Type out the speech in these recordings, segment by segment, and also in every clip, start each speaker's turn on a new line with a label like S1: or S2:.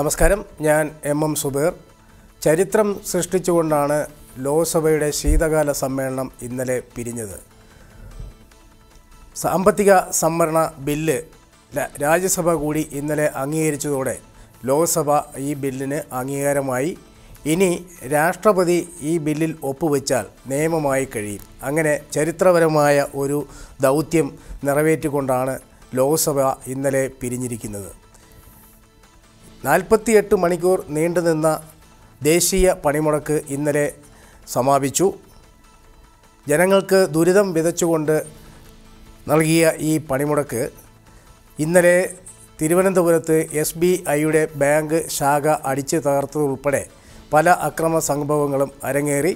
S1: നമസ്കാരം ഞാൻ M M Zubair ചരിത്രം സൃഷ്ടിച്ചുകൊണ്ടാണ് ലോക്സഭയുടെ ശീതകാല സമ്മേളനം ഇന്നലെ പിരിഞ്ഞത് സാമ്പത്തിക സംവരണ ബില്ല് രാജ്യസഭ കൂടി ഇന്നലെ അംഗീകരിച്ചതോടെ ലോക്സഭ ഈ ബില്ലിന് അംഗീകാരമായി ഇനി രാഷ്ട്രപതി ഈ ബില്ലിൽ ഒപ്പുവെച്ചാൽ നിയമമായി കഴിയും അങ്ങനെ ചരിത്രപരമായ ഒരു ദൗത്യം നിറവേറ്റിക്കൊണ്ടാണ് ലോക്സഭ ഇന്നലെ പിരിഞ്ഞിരിക്കുന്നത് നാൽപ്പത്തിയെട്ട് മണിക്കൂർ നീണ്ടുനിന്ന ദേശീയ പണിമുടക്ക് ഇന്നലെ സമാപിച്ചു ജനങ്ങൾക്ക് ദുരിതം വിതച്ചുകൊണ്ട് നൽകിയ ഈ പണിമുടക്ക് ഇന്നലെ തിരുവനന്തപുരത്ത് എസ് ബി ഐയുടെ ബാങ്ക് ശാഖ അടിച്ചു തകർത്തതുൾപ്പെടെ പല അക്രമ സംഭവങ്ങളും അരങ്ങേറി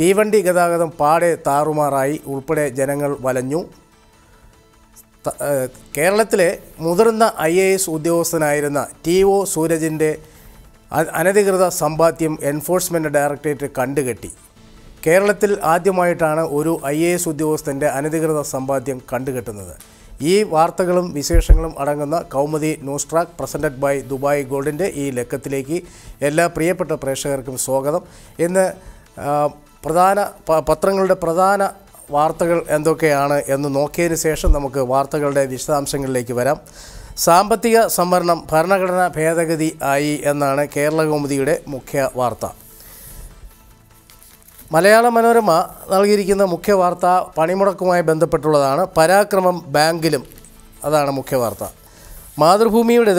S1: തീവണ്ടി ഗതാഗതം പാടെ താറുമാറായി ഉൾപ്പെടെ ജനങ്ങൾ വലഞ്ഞു കേരളത്തിലെ മുതിർന്ന ഐ എ എസ് ഉദ്യോഗസ്ഥനായിരുന്ന ടി ഒ സൂരജിൻ്റെ അനധികൃത സമ്പാദ്യം എൻഫോഴ്സ്മെൻറ്റ് ഡയറക്ടറേറ്റ് കണ്ടുകെട്ടി കേരളത്തിൽ ആദ്യമായിട്ടാണ് ഒരു ഐ എ എസ് ഉദ്യോഗസ്ഥൻ്റെ അനധികൃത സമ്പാദ്യം കണ്ടുകെട്ടുന്നത് ഈ വാർത്തകളും വിശേഷങ്ങളും അടങ്ങുന്ന Kaumudi news track presented by Dubai ഗോൾഡിൻ്റെ ഈ ലക്കത്തിലേക്ക് എല്ലാ പ്രിയപ്പെട്ട പ്രേക്ഷകർക്കും സ്വാഗതം ഇന്ന് പ്രധാന പത്രങ്ങളുടെ പ്രധാന വാർത്തകൾ എന്തൊക്കെയാണ് എന്ന് നോക്കിയതിന് ശേഷം നമുക്ക് വാർത്തകളുടെ വിശദാംശങ്ങളിലേക്ക് വരാം സാമ്പത്തിക സംവരണം ഭരണഘടനാ ഭേദഗതി ആയി എന്നാണ് കേരള മുഖ്യ വാർത്ത മലയാള മനോരമ നൽകിയിരിക്കുന്ന മുഖ്യ വാർത്ത പണിമുടക്കുമായി ബന്ധപ്പെട്ടുള്ളതാണ് പരാക്രമം ബാങ്കിലും അതാണ് മുഖ്യ വാർത്ത മാതൃഭൂമിയുടേത്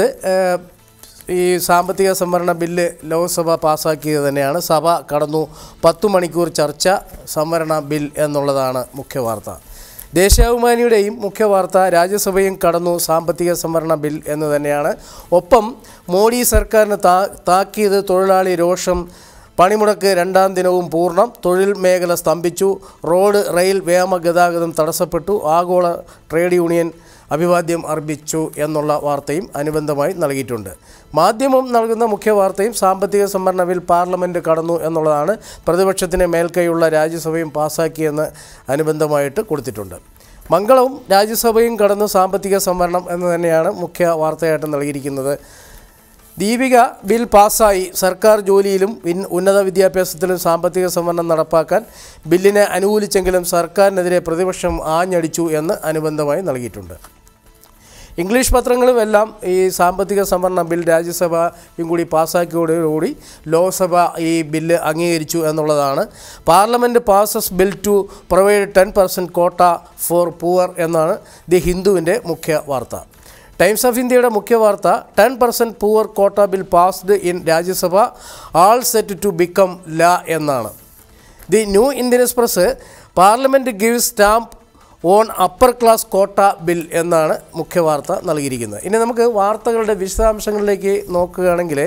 S1: ഈ സാമ്പത്തിക സംവരണ ബില്ല് ലോക്സഭ പാസ്സാക്കിയത് തന്നെയാണ് സഭ കടന്നു പത്തു മണിക്കൂർ ചർച്ച സംവരണ ബിൽ എന്നുള്ളതാണ് മുഖ്യവാർത്ത ദേശാഭിമാനിയുടെയും മുഖ്യവാർത്ത രാജ്യസഭയും കടന്നു സാമ്പത്തിക സംവരണ ബിൽ എന്ന് തന്നെയാണ് ഒപ്പം മോഡി സർക്കാരിന് താ താക്കിയത് തൊഴിലാളി രോഷം പണിമുടക്ക് രണ്ടാം ദിനവും പൂർണ്ണം തൊഴിൽ മേഖല സ്തംഭിച്ചു റോഡ് റെയിൽ വ്യോമ ഗതാഗതം തടസ്സപ്പെട്ടു ആഗോള ട്രേഡ് യൂണിയൻ അഭിവാദ്യം അർപ്പിച്ചു എന്നുള്ള വാർത്തയും അനുബന്ധമായി നൽകിയിട്ടുണ്ട് മാധ്യമം നൽകുന്ന മുഖ്യ വാർത്തയും സാമ്പത്തിക സംവരണ ബിൽ പാർലമെൻറ്റ് കടന്നു എന്നുള്ളതാണ് പ്രതിപക്ഷത്തിന് മേൽക്കൈയുള്ള രാജ്യസഭയും പാസ്സാക്കിയെന്ന് അനുബന്ധമായിട്ട് കൊടുത്തിട്ടുണ്ട് മംഗളവും രാജ്യസഭയും കടന്നു സാമ്പത്തിക സംവരണം എന്ന് തന്നെയാണ് മുഖ്യ വാർത്തയായിട്ട് നൽകിയിരിക്കുന്നത് ദീപിക ബിൽ പാസ്സായി സർക്കാർ ജോലിയിലും ഉന്നത വിദ്യാഭ്യാസത്തിലും സാമ്പത്തിക സംവരണം നടപ്പാക്കാൻ ബില്ലിനെ അനുകൂലിച്ചെങ്കിലും സർക്കാരിനെതിരെ പ്രതിപക്ഷം ആഞ്ഞടിച്ചു എന്ന് അനുബന്ധമായി നൽകിയിട്ടുണ്ട് ഇംഗ്ലീഷ് എല്ലാം ഈ സാമ്പത്തിക സംവരണ ബിൽ രാജ്യസഭയും കൂടി പാസ്സാക്കിയോടുകൂടി ലോക്സഭ ഈ ബില്ല് അംഗീകരിച്ചു എന്നുള്ളതാണ് parliament passes bill to provide ten percent quota for poor എന്നാണ് ദി ഹിന്ദുവിൻ്റെ മുഖ്യ വാർത്ത ടൈംസ് ഓഫ് ഇന്ത്യയുടെ മുഖ്യ വാർത്ത ten percent poor quota bill passed in Rajya Sabha all set to become law എന്നാണ് the New Indian Express parliament gives stamp on upper class quota bill എന്നാണ് മുഖ്യ വാർത്ത നൽകിയിരിക്കുന്നത് ഇനി നമുക്ക് വാർത്തകളുടെ വിശദാംശങ്ങളിലേക്ക് നോക്കുകയാണെങ്കിൽ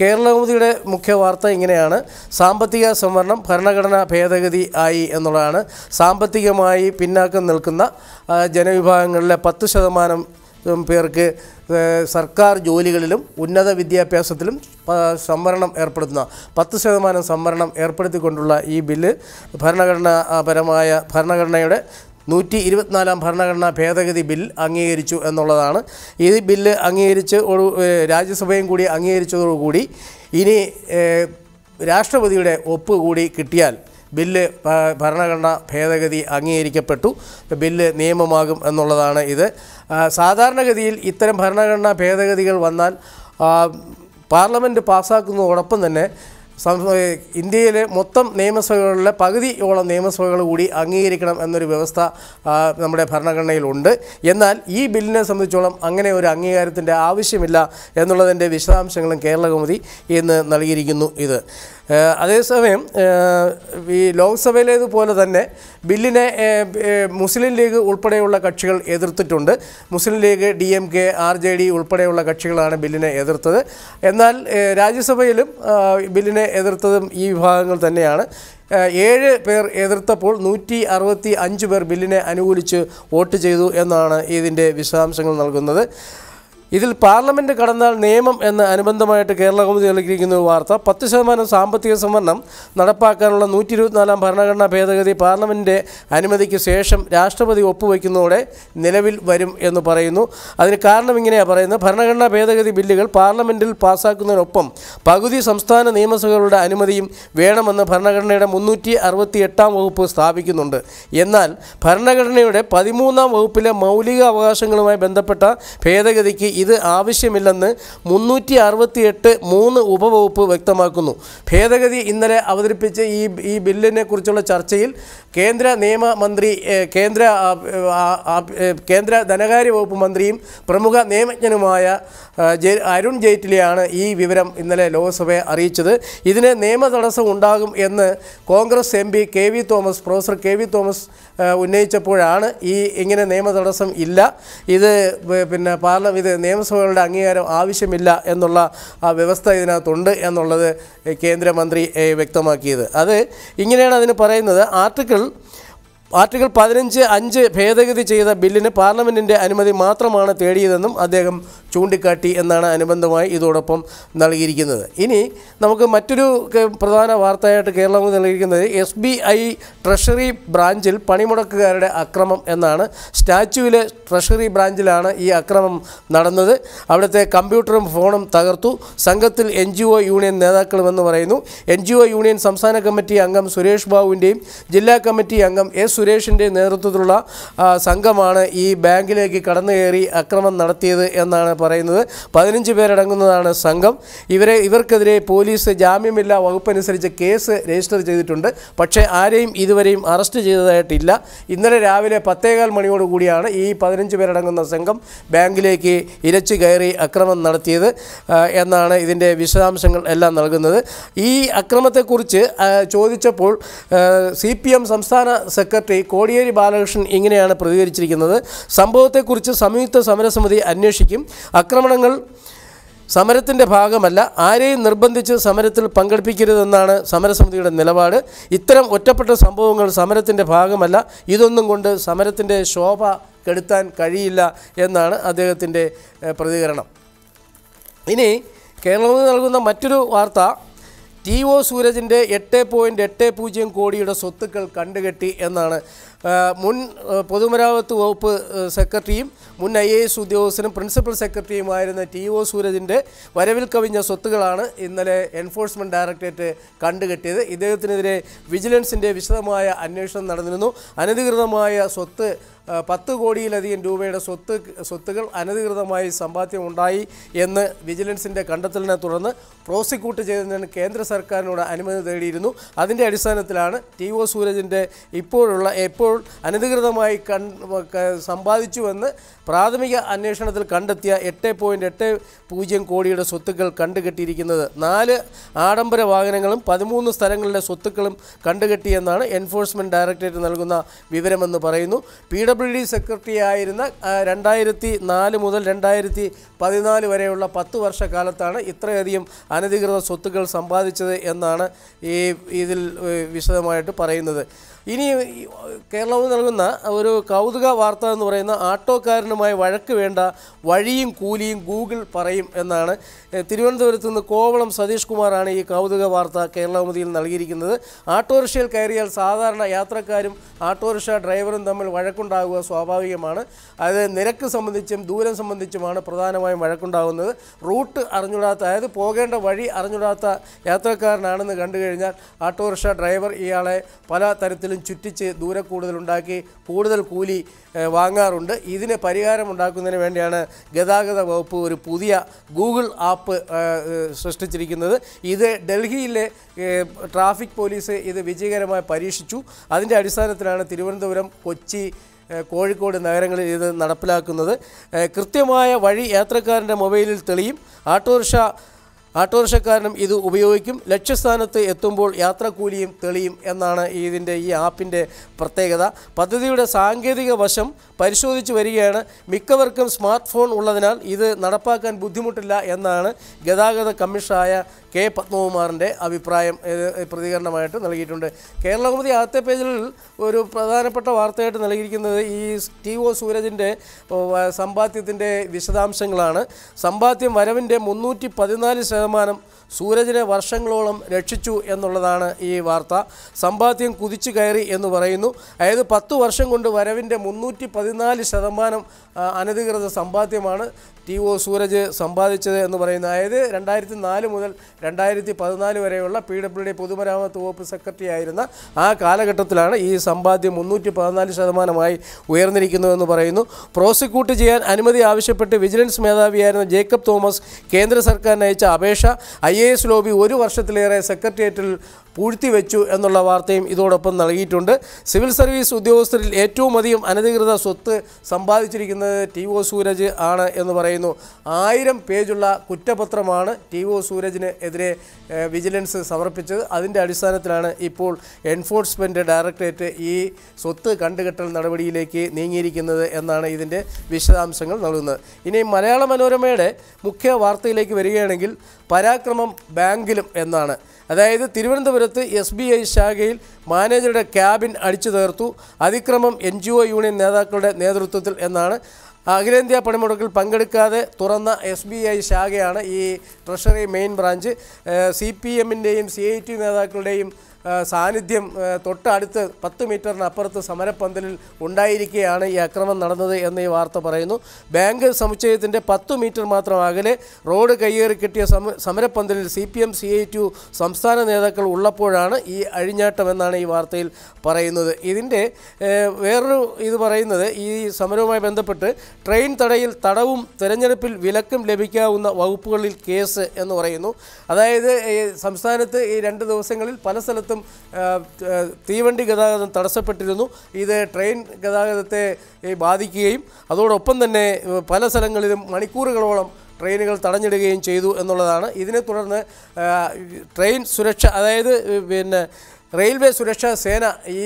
S1: കേരളകൗമുദിയുടെ മുഖ്യ വാർത്ത ഇങ്ങനെയാണ് സാമ്പത്തിക സംവരണം ഭരണഘടനാ ഭേദഗതി ആയി എന്നുള്ളതാണ് സാമ്പത്തികമായി പിന്നാക്കം നിൽക്കുന്ന ജനവിഭാഗങ്ങളിലെ പത്ത് ശതമാനം പേർക്ക് സർക്കാർ ജോലികളിലും ഉന്നത വിദ്യാഭ്യാസത്തിലും സംവരണം ഏർപ്പെടുത്തുന്ന പത്ത് ശതമാനം സംവരണം ഏർപ്പെടുത്തിക്കൊണ്ടുള്ള ഈ ബില്ല് ഭരണഘടനാപരമായ ഭരണഘടനയുടെ നൂറ്റി ഇരുപത്തിനാലാം ഭരണഘടനാ ഭേദഗതി ബിൽ അംഗീകരിച്ചു എന്നുള്ളതാണ് ഈ ബില്ല് അംഗീകരിച്ച് രാജ്യസഭയും കൂടി അംഗീകരിച്ചതോടുകൂടി ഇനി രാഷ്ട്രപതിയുടെ ഒപ്പ് കൂടി കിട്ടിയാൽ ബില്ല് ഭരണഘടനാ ഭേദഗതി അംഗീകരിക്കപ്പെട്ടു ബില്ല് നിയമമാകും എന്നുള്ളതാണ് ഇത് സാധാരണഗതിയിൽ ഇത്തരം ഭരണഘടനാ ഭേദഗതികൾ വന്നാൽ പാർലമെൻറ്റ് പാസ്സാക്കുന്നതോടൊപ്പം തന്നെ ഇന്ത്യയിലെ മൊത്തം നിയമസഭകളിലെ പകുതിയോളം നിയമസഭകൾ കൂടി അംഗീകരിക്കണം എന്നൊരു വ്യവസ്ഥ നമ്മുടെ ഭരണഘടനയിലുണ്ട് എന്നാൽ ഈ ബില്ലിനെ സംബന്ധിച്ചോളം അങ്ങനെ ഒരു അംഗീകാരത്തിൻ്റെ ആവശ്യമില്ല എന്നുള്ളതിൻ്റെ വിശദാംശങ്ങളും കേരള ഇന്ന് നൽകിയിരിക്കുന്നു ഇത് അതേസമയം ഈ ലോക്സഭയിലേതുപോലെ തന്നെ ബില്ലിനെ മുസ്ലിം ലീഗ് ഉൾപ്പെടെയുള്ള കക്ഷികൾ എതിർത്തിട്ടുണ്ട് Muslim League D M K R J D ഉൾപ്പെടെയുള്ള കക്ഷികളാണ് ബില്ലിനെ എതിർത്തത് എന്നാൽ രാജ്യസഭയിലും ബില്ലിനെ എതിർത്തതും ഈ വിഭാഗങ്ങൾ തന്നെയാണ് ഏഴ് പേർ എതിർത്തപ്പോൾ നൂറ്റി അറുപത്തി അഞ്ച് പേർ ബില്ലിനെ അനുകൂലിച്ച് വോട്ട് ചെയ്തു എന്നാണ് ഇതിൻ്റെ വിശദാംശങ്ങൾ നൽകുന്നത് ഇതിൽ പാർലമെൻറ്റ് കടന്നാൽ നിയമം എന്ന അനുബന്ധമായിട്ട് കേരള കൗമുദി നൽകിയിരിക്കുന്ന വാർത്ത പത്ത് ശതമാനം സാമ്പത്തിക സംവരണം നടപ്പാക്കാനുള്ള നൂറ്റി ഇരുപത്തിനാലാം ഭരണഘടനാ ഭേദഗതി പാർലമെൻറ്റിൻ്റെ അനുമതിക്ക് ശേഷം രാഷ്ട്രപതി ഒപ്പുവയ്ക്കുന്നതോടെ നിലവിൽ വരും എന്ന് പറയുന്നു അതിന് കാരണം ഇങ്ങനെയാണ് പറയുന്നത് ഭരണഘടനാ ഭേദഗതി ബില്ലുകൾ പാർലമെൻറ്റിൽ പാസ്സാക്കുന്നതിനൊപ്പം പകുതി സംസ്ഥാന നിയമസഭകളുടെ അനുമതിയും വേണമെന്ന് ഭരണഘടനയുടെ മുന്നൂറ്റി അറുപത്തി എട്ടാം വകുപ്പ് സ്ഥാപിക്കുന്നുണ്ട് എന്നാൽ ഭരണഘടനയുടെ പതിമൂന്നാം വകുപ്പിലെ മൗലിക അവകാശങ്ങളുമായി ബന്ധപ്പെട്ട ഭേദഗതിക്ക് ഇത് ആവശ്യമില്ലെന്ന് മുന്നൂറ്റി അറുപത്തിയെട്ട് മൂന്ന് ഉപവകുപ്പ് വ്യക്തമാക്കുന്നു ഭേദഗതി ഇന്നലെ അവതരിപ്പിച്ച ഈ ഈ ബില്ലിനെ കുറിച്ചുള്ള ചർച്ചയിൽ കേന്ദ്ര നിയമമന്ത്രി കേന്ദ്ര കേന്ദ്ര ധനകാര്യ വകുപ്പ് മന്ത്രിയും പ്രമുഖ നിയമജ്ഞനുമായ അരുൺ ജെയ്റ്റ്ലിയാണ് ഈ വിവരം ഇന്നലെ ലോക്സഭയെ അറിയിച്ചത് ഇതിന് നിയമ തടസ്സം ഉണ്ടാകും എന്ന് Congress M P K V Thomas professor K V Thomas ഉന്നയിച്ചപ്പോഴാണ് ഈ ഇങ്ങനെ നിയമ തടസ്സം ഇല്ല ഇത് പിന്നെ പാർലമെന്റ് ഇത് നിയമസഭകളുടെ അംഗീകാരം ആവശ്യമില്ല എന്നുള്ള ആ വ്യവസ്ഥ ഇതിനകത്തുണ്ട് എന്നുള്ളത് കേന്ദ്രമന്ത്രി വ്യക്തമാക്കിയത് അത് ഇങ്ങനെയാണ് അതിന് പറയുന്നത് ആർട്ടിക്കിൾ ആർട്ടിക്കിൾ പതിനഞ്ച് അഞ്ച് ഭേദഗതി ചെയ്ത ബില്ലിന് പാർലമെൻറ്റിൻ്റെ അനുമതി മാത്രമാണ് തേടിയതെന്നും അദ്ദേഹം ചൂണ്ടിക്കാട്ടി എന്നാണ് അനുബന്ധമായി ഇതോടൊപ്പം നൽകിയിരിക്കുന്നത് ഇനി നമുക്ക് മറ്റൊരു പ്രധാന വാർത്തയായിട്ട് കേരളം നൽകിയിരിക്കുന്നത് എസ് ബി ഐ ട്രഷറി ബ്രാഞ്ചിൽ പണിമുടക്കുകാരുടെ അക്രമം എന്നാണ് സ്റ്റാച്യുവിലെ ട്രഷറി ബ്രാഞ്ചിലാണ് ഈ അക്രമം നടന്നത് അവിടുത്തെ കമ്പ്യൂട്ടറും ഫോണും തകർത്തു സംഘത്തിൽ എൻ ജി ഒ യൂണിയൻ നേതാക്കളുമെന്ന് പറയുന്നു എൻ ജി ഒ യൂണിയൻ സംസ്ഥാന കമ്മിറ്റി അംഗം സുരേഷ് ബാബുവിൻ്റെയും ജില്ലാ കമ്മിറ്റി അംഗം എസ് സുരേഷിൻ്റെ നേതൃത്വത്തിലുള്ള സംഘമാണ് ഈ ബാങ്കിലേക്ക് കടന്നു കയറി അക്രമം നടത്തിയത് എന്നാണ് പറയുന്നത് പതിനഞ്ച് പേരടങ്ങുന്നതാണ് സംഘം ഇവരെ ഇവർക്കെതിരെ പോലീസ് ജാമ്യമില്ലാ വകുപ്പനുസരിച്ച് കേസ് രജിസ്റ്റർ ചെയ്തിട്ടുണ്ട് പക്ഷേ ആരെയും ഇതുവരെയും അറസ്റ്റ് ചെയ്തതായിട്ടില്ല ഇന്നലെ രാവിലെ പത്തേകാൽ മണിയോടുകൂടിയാണ് ഈ പതിനഞ്ച് പേരടങ്ങുന്ന സംഘം ബാങ്കിലേക്ക് ഇരച്ച് കയറി അക്രമം നടത്തിയത് എന്നാണ് ഇതിൻ്റെ വിശദാംശങ്ങൾ എല്ലാം നൽകുന്നത് ഈ അക്രമത്തെക്കുറിച്ച് ചോദിച്ചപ്പോൾ സി പി എം സംസ്ഥാന സെക്രട്ടറി കോടിയേരി ബാലകൃഷ്ണൻ ഇങ്ങനെയാണ് പ്രതികരിച്ചിരിക്കുന്നത് സംഭവത്തെക്കുറിച്ച് സംയുക്ത സമരസമിതി അന്വേഷിക്കും ആക്രമണങ്ങൾ സമരത്തിൻ്റെ ഭാഗമല്ല ആരെയും നിർബന്ധിച്ച് സമരത്തിൽ പങ്കെടുപ്പിക്കരുതെന്നാണ് സമരസമിതിയുടെ നിലപാട് ഇത്തരം ഒറ്റപ്പെട്ട സംഭവങ്ങൾ സമരത്തിൻ്റെ ഭാഗമല്ല ഇതൊന്നും കൊണ്ട് സമരത്തിൻ്റെ ശോഭ കെടുത്താൻ കഴിയില്ല എന്നാണ് അദ്ദേഹത്തിൻ്റെ പ്രതികരണം ഇനി കേരളത്തിൽ നൽകുന്ന മറ്റൊരു വാർത്ത ടി ഒ സൂരജിൻ്റെ എട്ട് പോയിൻറ്റ് എട്ട് പൂജ്യം കോടിയുടെ സ്വത്തുക്കൾ കണ്ടുകെട്ടി എന്നാണ് മുൻ പൊതുമരാമത്ത് വകുപ്പ് സെക്രട്ടറിയും മുൻ ഐ എ എസ് ഉദ്യോഗസ്ഥനും പ്രിൻസിപ്പൽ സെക്രട്ടറിയുമായിരുന്ന ടി ഒ സൂരജിൻ്റെ വരവിൽ കവിഞ്ഞ സ്വത്തുകളാണ് ഇന്നലെ എൻഫോഴ്സ്മെൻറ്റ് ഡയറക്ടറേറ്റ് കണ്ടുകെട്ടിയത് ഇദ്ദേഹത്തിനെതിരെ വിജിലൻസിൻ്റെ വിശദമായ അന്വേഷണം നടന്നിരുന്നു അനധികൃതമായ സ്വത്ത് പത്ത് കോടിയിലധികം രൂപയുടെ സ്വത്ത് സ്വത്തുകൾ അനധികൃതമായി ഉണ്ടായി എന്ന് വിജിലൻസിൻ്റെ കണ്ടെത്തലിനെ തുടർന്ന് പ്രോസിക്യൂട്ട് ചെയ്തതിന് കേന്ദ്ര സർക്കാരിനോട് അനുമതി തേടിയിരുന്നു അതിൻ്റെ അടിസ്ഥാനത്തിലാണ് ടി ഒ സൂരജിൻ്റെ ഇപ്പോഴുള്ള എപ്പോൾ ഇപ്പോൾ അനധികൃതമായി കൺ സമ്പാദിച്ചുവെന്ന് പ്രാഥമിക അന്വേഷണത്തിൽ കണ്ടെത്തിയ എട്ട് പോയിൻറ്റ് എട്ട് പൂജ്യം കോടിയുടെ സ്വത്തുക്കൾ കണ്ടുകെട്ടിയിരിക്കുന്നത് നാല് ആഡംബര വാഹനങ്ങളും പതിമൂന്ന് സ്ഥലങ്ങളിലെ സ്വത്തുക്കളും കണ്ടുകെട്ടിയെന്നാണ് എൻഫോഴ്സ്മെൻറ്റ് ഡയറക്ടറേറ്റ് നൽകുന്ന വിവരമെന്ന് പറയുന്നു പി ഡബ്ല്യു ഡി സെക്രട്ടറി ആയിരുന്ന രണ്ടായിരത്തി നാല് മുതൽ രണ്ടായിരത്തി പതിനാല് വരെയുള്ള പത്ത് വർഷക്കാലത്താണ് ഇത്രയധികം അനധികൃത സ്വത്തുക്കൾ സമ്പാദിച്ചത് എന്നാണ് ഈ ഇതിൽ വിശദമായിട്ട് പറയുന്നത് ഇനി കേരളവും നൽകുന്ന ഒരു കൗതുക വാർത്ത എന്ന് പറയുന്ന ആട്ടോക്കാരനുമായി വഴക്ക് വേണ്ട വഴിയും കൂലിയും ഗൂഗിൾ പറയും എന്നാണ് തിരുവനന്തപുരത്ത് നിന്ന് കോവളം സതീഷ് കുമാറാണ് ഈ കൗതുക വാർത്ത കേരളകൗമുദിയിൽ നൽകിയിരിക്കുന്നത് ആട്ടോറിക്ഷയിൽ കയറിയാൽ സാധാരണ യാത്രക്കാരും ആട്ടോറിക്ഷ ഡ്രൈവറും തമ്മിൽ വഴക്കുണ്ടാകുക സ്വാഭാവികമാണ് അതായത് നിരക്ക് സംബന്ധിച്ചും ദൂരം സംബന്ധിച്ചുമാണ് പ്രധാനമായും വഴക്കുണ്ടാകുന്നത് റൂട്ട് അറിഞ്ഞുകൂടാത്ത അതായത് പോകേണ്ട വഴി അറിഞ്ഞുകൂടാത്ത യാത്രക്കാരനാണെന്ന് കണ്ടു കഴിഞ്ഞാൽ ആട്ടോറിക്ഷ ഡ്രൈവർ ഇയാളെ പല തരത്തിലും പലരും ചുറ്റിച്ച് ദൂരെ കൂടുതലുണ്ടാക്കി കൂടുതൽ കൂലി വാങ്ങാറുണ്ട് ഇതിന് പരിഹാരമുണ്ടാക്കുന്നതിന് വേണ്ടിയാണ് ഗതാഗത വകുപ്പ് ഒരു പുതിയ ഗൂഗിൾ ആപ്പ് സൃഷ്ടിച്ചിരിക്കുന്നത് ഇത് ഡൽഹിയിലെ ട്രാഫിക് പോലീസ് ഇത് വിജയകരമായി പരീക്ഷിച്ചു അതിൻ്റെ അടിസ്ഥാനത്തിലാണ് തിരുവനന്തപുരം കൊച്ചി കോഴിക്കോട് നഗരങ്ങളിൽ ഇത് നടപ്പിലാക്കുന്നത് കൃത്യമായ വഴി യാത്രക്കാരൻ്റെ മൊബൈലിൽ തെളിയും ആട്ടോറിക്ഷ ഓട്ടോറിക്ഷക്കാരനും ഇത് ഉപയോഗിക്കും ലക്ഷ്യസ്ഥാനത്ത് എത്തുമ്പോൾ യാത്രക്കൂലിയും തെളിയും എന്നാണ് ഇതിൻ്റെ ഈ ആപ്പിൻ്റെ പ്രത്യേകത പദ്ധതിയുടെ സാങ്കേതിക വശം പരിശോധിച്ച് വരികയാണ് മിക്കവർക്കും സ്മാർട്ട് ഫോൺ ഉള്ളതിനാൽ ഇത് നടപ്പാക്കാൻ ബുദ്ധിമുട്ടില്ല എന്നാണ് ഗതാഗത കമ്മീഷനായ കെ പത്മകുമാറിൻ്റെ അഭിപ്രായം പ്രതികരണമായിട്ട് നൽകിയിട്ടുണ്ട് കേരള കോമതി ആദ്യത്തെ പേജിൽ ഒരു പ്രധാനപ്പെട്ട വാർത്തയായിട്ട് നൽകിയിരിക്കുന്നത് ഈ ടി ഒ സൂരജിൻ്റെ സമ്പാദ്യത്തിൻ്റെ വിശദാംശങ്ങളാണ് സമ്പാദ്യം വരവിൻ്റെ മുന്നൂറ്റി പതിനാല് ശതമാനം സൂരജിനെ വർഷങ്ങളോളം രക്ഷിച്ചു എന്നുള്ളതാണ് ഈ വാർത്ത സമ്പാദ്യം കുതിച്ചു കയറി എന്ന് പറയുന്നു അതായത് പത്ത് വർഷം കൊണ്ട് വരവിൻ്റെ മുന്നൂറ്റി പതിനാല് ശതമാനം അനധികൃത സമ്പാദ്യമാണ് ടി ഒ സൂരജ് സമ്പാദിച്ചത് എന്ന് പറയുന്നത് അതായത് രണ്ടായിരത്തി നാല് മുതൽ രണ്ടായിരത്തി പതിനാല് വരെയുള്ള പി ഡബ്ല്യു ഡി പൊതുമരാമത്ത് വകുപ്പ് സെക്രട്ടറി ആയിരുന്ന ആ കാലഘട്ടത്തിലാണ് ഈ സമ്പാദ്യം മുന്നൂറ്റി പതിനാല് ശതമാനമായി ഉയർന്നിരിക്കുന്നതെന്ന് പറയുന്നു പ്രോസിക്യൂട്ട് ചെയ്യാൻ അനുമതി ആവശ്യപ്പെട്ട് വിജിലൻസ് മേധാവിയായിരുന്ന ജേക്കബ് തോമസ് കേന്ദ്ര സർക്കാരിന് അയച്ച അപേക്ഷ ഐ എ എസ് ലോബി ഒരു വർഷത്തിലേറെ സെക്രട്ടേറിയറ്റിൽ വെച്ചു എന്നുള്ള വാർത്തയും ഇതോടൊപ്പം നൽകിയിട്ടുണ്ട് സിവിൽ സർവീസ് ഉദ്യോഗസ്ഥരിൽ ഏറ്റവും അധികം അനധികൃത സ്വത്ത് സമ്പാദിച്ചിരിക്കുന്നത് ടി ഒ സൂരജ് ആണ് എന്ന് പറയുന്നു പറയുന്നു ആയിരം പേജുള്ള കുറ്റപത്രമാണ് ടി ഒ സൂരജിന് എതിരെ വിജിലൻസ് സമർപ്പിച്ചത് അതിൻ്റെ അടിസ്ഥാനത്തിലാണ് ഇപ്പോൾ എൻഫോഴ്സ്മെൻറ്റ് ഡയറക്ടറേറ്റ് ഈ സ്വത്ത് കണ്ടുകെട്ടൽ നടപടിയിലേക്ക് നീങ്ങിയിരിക്കുന്നത് എന്നാണ് ഇതിൻ്റെ വിശദാംശങ്ങൾ നൽകുന്നത് ഇനി മലയാള മനോരമയുടെ മുഖ്യ വാർത്തയിലേക്ക് വരികയാണെങ്കിൽ പരാക്രമം ബാങ്കിലും എന്നാണ് അതായത് തിരുവനന്തപുരത്ത് എസ് ബി ഐ ശാഖയിൽ മാനേജറുടെ ക്യാബിൻ അടിച്ചു തീർത്തു അതിക്രമം എൻ ജി ഒ യൂണിയൻ നേതാക്കളുടെ നേതൃത്വത്തിൽ എന്നാണ് അഖിലേന്ത്യാ പണിമുടക്കിൽ പങ്കെടുക്കാതെ തുറന്ന എസ് ബി ഐ ശാഖയാണ് ഈ treasury main branch C P എമ്മിൻ്റെയും സി ഐ ടി നേതാക്കളുടെയും സാന്നിധ്യം തൊട്ടടുത്ത് പത്ത് മീറ്ററിനപ്പുറത്ത് സമരപ്പന്തലിൽ ഉണ്ടായിരിക്കുകയാണ് ഈ അക്രമം നടന്നത് എന്ന് ഈ വാർത്ത പറയുന്നു ബാങ്ക് സമുച്ചയത്തിൻ്റെ പത്ത് മീറ്റർ മാത്രം അകലെ റോഡ് കയ്യേറി കിട്ടിയ സമരപ്പന്തലിൽ C P M C I ടു സംസ്ഥാന നേതാക്കൾ ഉള്ളപ്പോഴാണ് ഈ അഴിഞ്ഞാട്ടം എന്നാണ് ഈ വാർത്തയിൽ പറയുന്നത് ഇതിൻ്റെ വേറൊരു ഇത് പറയുന്നത് ഈ സമരവുമായി ബന്ധപ്പെട്ട് ട്രെയിൻ തടയിൽ തടവും തെരഞ്ഞെടുപ്പിൽ വിലക്കും ലഭിക്കാവുന്ന വകുപ്പുകളിൽ കേസ് എന്ന് പറയുന്നു അതായത് സംസ്ഥാനത്ത് ഈ രണ്ട് ദിവസങ്ങളിൽ പല സ്ഥലത്തും ദിവസം തീവണ്ടി ഗതാഗതം തടസ്സപ്പെട്ടിരുന്നു ഇത് ട്രെയിൻ ഗതാഗതത്തെ ബാധിക്കുകയും അതോടൊപ്പം തന്നെ പല സ്ഥലങ്ങളിലും മണിക്കൂറുകളോളം ട്രെയിനുകൾ തടഞ്ഞിടുകയും ചെയ്തു എന്നുള്ളതാണ് ഇതിനെ തുടർന്ന് ട്രെയിൻ സുരക്ഷ അതായത് പിന്നെ റെയിൽവേ സുരക്ഷാ സേന ഈ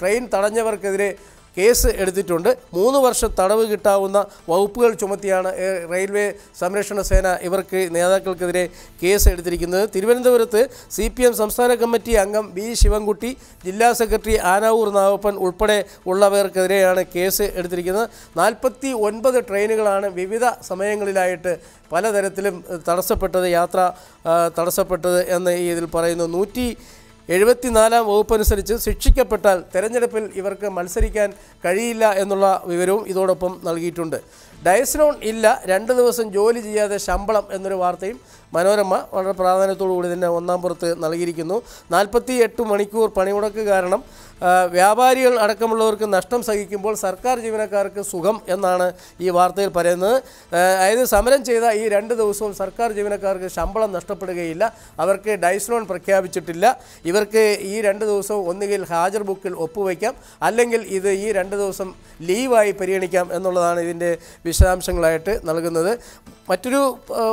S1: ട്രെയിൻ തടഞ്ഞവർക്കെതിരെ കേസ് എടുത്തിട്ടുണ്ട് മൂന്ന് വർഷം തടവ് കിട്ടാവുന്ന വകുപ്പുകൾ ചുമത്തിയാണ് റെയിൽവേ സംരക്ഷണ സേന ഇവർക്ക് നേതാക്കൾക്കെതിരെ കേസ് എടുത്തിരിക്കുന്നത് തിരുവനന്തപുരത്ത് സി പി എം സംസ്ഥാന കമ്മിറ്റി അംഗം വി ശിവൻകുട്ടി ജില്ലാ സെക്രട്ടറി ആനാവൂർ നാവപ്പൻ ഉൾപ്പെടെ ഉള്ളവർക്കെതിരെയാണ് കേസ് എടുത്തിരിക്കുന്നത് നാൽപ്പത്തി ഒൻപത് ട്രെയിനുകളാണ് വിവിധ സമയങ്ങളിലായിട്ട് പലതരത്തിലും തടസ്സപ്പെട്ടത് യാത്ര തടസ്സപ്പെട്ടത് എന്ന് ഇതിൽ പറയുന്നു നൂറ്റി എഴുപത്തിനാലാം വകുപ്പനുസരിച്ച് ശിക്ഷിക്കപ്പെട്ടാൽ തെരഞ്ഞെടുപ്പിൽ ഇവർക്ക് മത്സരിക്കാൻ കഴിയില്ല എന്നുള്ള വിവരവും ഇതോടൊപ്പം നൽകിയിട്ടുണ്ട് ഡയസ്നോൺ ഇല്ല രണ്ട് ദിവസം ജോലി ചെയ്യാതെ ശമ്പളം എന്നൊരു വാർത്തയും മനോരമ വളരെ പ്രാധാന്യത്തോടുകൂടി കൂടി തന്നെ ഒന്നാം പുറത്ത് നൽകിയിരിക്കുന്നു നാൽപ്പത്തി എട്ട് മണിക്കൂർ പണിമുടക്ക് കാരണം വ്യാപാരികൾ അടക്കമുള്ളവർക്ക് നഷ്ടം സഹിക്കുമ്പോൾ സർക്കാർ ജീവനക്കാർക്ക് സുഖം എന്നാണ് ഈ വാർത്തയിൽ പറയുന്നത് അതായത് സമരം ചെയ്ത ഈ രണ്ട് ദിവസവും സർക്കാർ ജീവനക്കാർക്ക് ശമ്പളം നഷ്ടപ്പെടുകയില്ല അവർക്ക് ഡൈസ് ലോൺ പ്രഖ്യാപിച്ചിട്ടില്ല ഇവർക്ക് ഈ രണ്ട് ദിവസവും ഒന്നുകിൽ ഹാജർ ബുക്കിൽ ഒപ്പുവയ്ക്കാം അല്ലെങ്കിൽ ഇത് ഈ രണ്ട് ദിവസം ലീവായി പരിഗണിക്കാം എന്നുള്ളതാണ് ഇതിൻ്റെ വിശദാംശങ്ങളായിട്ട് നൽകുന്നത് മറ്റൊരു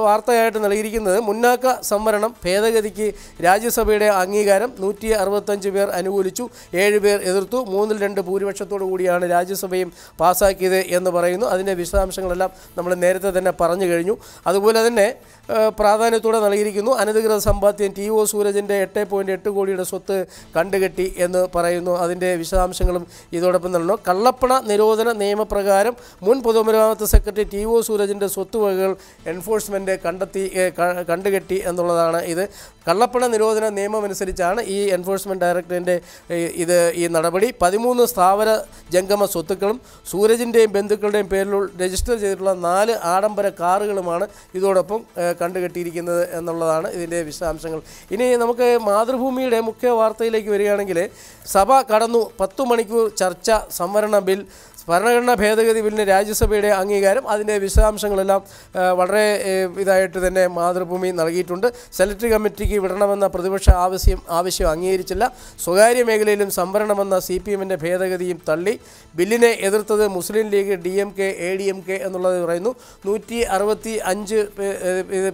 S1: വാർത്തയായിട്ട് നൽകിയിരിക്കുന്നത് മുന്നാക്ക സംവരണം ഭേദഗതിക്ക് രാജ്യസഭയുടെ അംഗീകാരം നൂറ്റി അറുപത്തഞ്ച് പേർ അനുകൂലിച്ചു ഏഴ് പേർ എതിർത്തു മൂന്നിൽ രണ്ട് ഭൂരിപക്ഷത്തോടു കൂടിയാണ് രാജ്യസഭയും പാസാക്കിയത് എന്ന് പറയുന്നു അതിൻ്റെ വിശദാംശങ്ങളെല്ലാം നമ്മൾ നേരത്തെ തന്നെ പറഞ്ഞു കഴിഞ്ഞു അതുപോലെ തന്നെ പ്രാധാന്യത്തോടെ നൽകിയിരിക്കുന്നു അനധികൃത സമ്പാദ്യം ടി ഒ സൂരജിൻ്റെ എട്ട് പോയിൻറ്റ് എട്ട് കോടിയുടെ സ്വത്ത് കണ്ടുകെട്ടി എന്ന് പറയുന്നു അതിൻ്റെ വിശദാംശങ്ങളും ഇതോടൊപ്പം നൽകുന്നു കള്ളപ്പണ നിരോധന നിയമപ്രകാരം മുൻ പൊതുമരാമത്ത് സെക്രട്ടറി ടി ഒ സൂരജിൻ്റെ സ്വത്തുവകകൾ എൻഫോഴ്സ്മെൻറ്റ് കണ്ടെത്തി കണ്ടുകെട്ടി എന്നുള്ളതാണ് ഇത് കള്ളപ്പണ നിരോധന നിയമമനുസരിച്ചാണ് ഈ എൻഫോഴ്സ്മെൻറ്റ് ഡയറക്ടറേറ്റിൻ്റെ ഇത് ഈ നടപടി പതിമൂന്ന് സ്ഥാപന ജംഗമ സ്വത്തുക്കളും സൂരജിൻ്റെയും ബന്ധുക്കളുടെയും പേരിൽ രജിസ്റ്റർ ചെയ്തിട്ടുള്ള നാല് ആഡംബര കാറുകളുമാണ് ഇതോടൊപ്പം കണ്ടുകെട്ടിയിരിക്കുന്നത് എന്നുള്ളതാണ് ഇതിൻ്റെ വിശദാംശങ്ങൾ ഇനി നമുക്ക് മാതൃഭൂമിയുടെ മുഖ്യ വാർത്തയിലേക്ക് വരികയാണെങ്കിൽ സഭ കടന്നു പത്തു മണിക്കൂർ ചർച്ച സംവരണ ബിൽ ഭരണഘടനാ ഭേദഗതി ബില്ലിന് രാജ്യസഭയുടെ അംഗീകാരം അതിൻ്റെ വിശദാംശങ്ങളെല്ലാം വളരെ ഇതായിട്ട് തന്നെ മാതൃഭൂമി നൽകിയിട്ടുണ്ട് സെലക്ട് കമ്മിറ്റിക്ക് വിടണമെന്ന പ്രതിപക്ഷ ആവശ്യം ആവശ്യം അംഗീകരിച്ചില്ല സ്വകാര്യ മേഖലയിലും സംവരണമെന്ന സി പി എമ്മിൻ്റെ ഭേദഗതിയും തള്ളി ബില്ലിനെ എതിർത്തത് Muslim League D M K A D M K എന്നുള്ളത് പറയുന്നു നൂറ്റി അറുപത്തി അഞ്ച്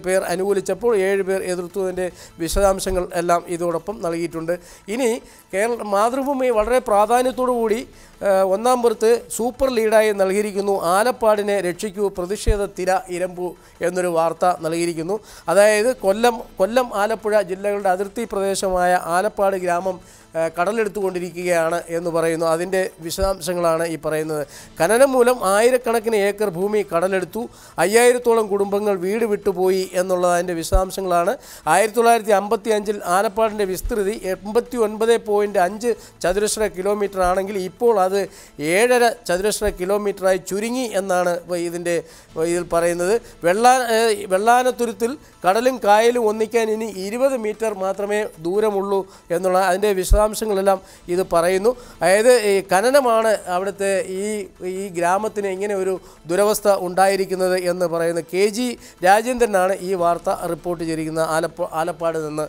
S1: പേർ അനുകൂലിച്ചപ്പോൾ ഏഴ് പേർ എതിർത്തതിൻ്റെ വിശദാംശങ്ങൾ എല്ലാം ഇതോടൊപ്പം നൽകിയിട്ടുണ്ട് ഇനി കേരള മാതൃഭൂമി വളരെ പ്രാധാന്യത്തോടു കൂടി ഒന്നാം പുറത്ത് സൂപ്പർ ലീഡായി നൽകിയിരിക്കുന്നു ആലപ്പാടിനെ രക്ഷിക്കൂ പ്രതിഷേധ തിര ഇരമ്പു എന്നൊരു വാർത്ത നൽകിയിരിക്കുന്നു അതായത് കൊല്ലം കൊല്ലം ആലപ്പുഴ ജില്ലകളുടെ അതിർത്തി പ്രദേശമായ ആലപ്പാട് ഗ്രാമം കടലെടുത്തുകൊണ്ടിരിക്കുകയാണ് എന്ന് പറയുന്നു അതിൻ്റെ വിശദാംശങ്ങളാണ് ഈ പറയുന്നത് ഖനനം മൂലം ആയിരക്കണക്കിന് ഏക്കർ ഭൂമി കടലെടുത്തു അയ്യായിരത്തോളം കുടുംബങ്ങൾ വീട് വിട്ടുപോയി എന്നുള്ളത് അതിൻ്റെ വിശദാംശങ്ങളാണ് ആയിരത്തി തൊള്ളായിരത്തി അമ്പത്തി അഞ്ചിൽ ആലപ്പാടിൻ്റെ വിസ്തൃതി എൺപത്തി ഒൻപത് പോയിൻറ്റ് അഞ്ച് ചതുരശ്ര കിലോമീറ്റർ ആണെങ്കിൽ ഇപ്പോൾ അത് ഏഴര ചതുരശ്ര കിലോമീറ്ററായി ചുരുങ്ങി എന്നാണ് ഇതിൻ്റെ ഇതിൽ പറയുന്നത് വെള്ളാ വെള്ളാനത്തുരുത്തിൽ കടലും കായലും ഒന്നിക്കാൻ ഇനി ഇരുപത് മീറ്റർ മാത്രമേ ദൂരമുള്ളൂ എന്നുള്ള അതിൻ്റെ വിശദാംശങ്ങളെല്ലാം ഇത് പറയുന്നു അതായത് ഈ ഖനനമാണ് അവിടുത്തെ ഈ ഈ ഗ്രാമത്തിന് എങ്ങനെ ഒരു ദുരവസ്ഥ ഉണ്ടായിരിക്കുന്നത് എന്ന് പറയുന്നത് കെ ജി രാജേന്ദ്രനാണ് ഈ വാർത്ത റിപ്പോർട്ട് ചെയ്തിരിക്കുന്നത് ആലപ്പ ആലപ്പാട് നിന്ന്